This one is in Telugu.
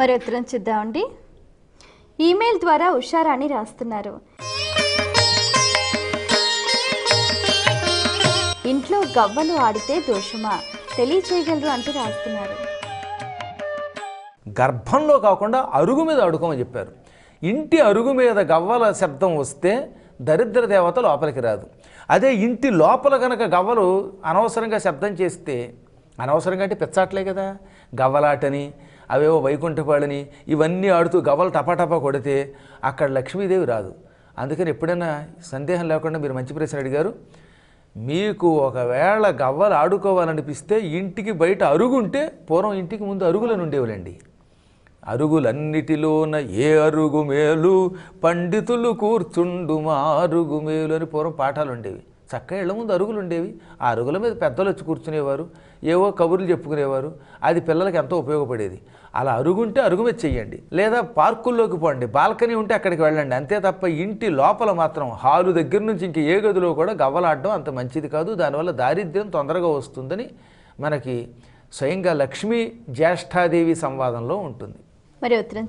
మరి ఉత్తరం చూద్దామండి. ఈమెయిల్ ద్వారా ఉషారాణి రాస్తున్నారు. ఇంట్లో గవ్వలు ఆడితే దోషమా? తెలియచేయగలరు అంటూ రాస్తున్నారు. గర్భంలో కాకుండా అరుగు మీద అడుకోమని చెప్పారు. ఇంటి అరుగు మీద గవ్వల శబ్దం వస్తే దరిద్ర దేవత లోపలికి రాదు. అదే ఇంటి లోపల కనుక గవ్వలు అనవసరంగా శబ్దం చేస్తే అనవసరంగా అంటే పెచ్చాట్లే కదా. గవ్వలాటని అవేవో వైకుంఠపాళిని ఇవన్నీ ఆడుతూ గవ్వలు టపాటపా కొడితే అక్కడ లక్ష్మీదేవి రాదు. అందుకని ఎప్పుడైనా సందేహం లేకుండా మీరు మంచి ప్రశ్న అడిగారు. మీకు ఒకవేళ గవ్వలు ఆడుకోవాలనిపిస్తే ఇంటికి బయట అరుగుంటే పూర్వం ఇంటికి ముందు అరుగులను ఉండేవాళ్ళండి. అరుగులన్నిటిలోన ఏ అరుగు మేలు పండితులు కూర్చుండు మా అరుగు మేలు అని పూర్వం పాఠాలు ఉండేవి. చక్కగా ఇళ్ళ ముందు అరుగులు ఉండేవి. ఆ అరుగుల మీద పెద్దలు వచ్చి కూర్చునేవారు. ఏవో కబుర్లు చెప్పుకునేవారు. అది పిల్లలకి ఎంతో ఉపయోగపడేది. అలా అరుగుంటే అరుగు మీద చెయ్యండి. లేదా పార్కుల్లోకి పోండి. బాల్కనీ ఉంటే అక్కడికి వెళ్ళండి. అంతే తప్ప ఇంటి లోపల మాత్రం హాలు దగ్గర నుంచి ఇంక ఏ గదిలో కూడా గవ్వలాడడం అంత మంచిది కాదు. దానివల్ల దారిద్ర్యం తొందరగా వస్తుందని మనకి స్వయంగా లక్ష్మీ జ్యేష్ఠాదేవి సంవాదంలో ఉంటుంది. మరి ఉత్తరం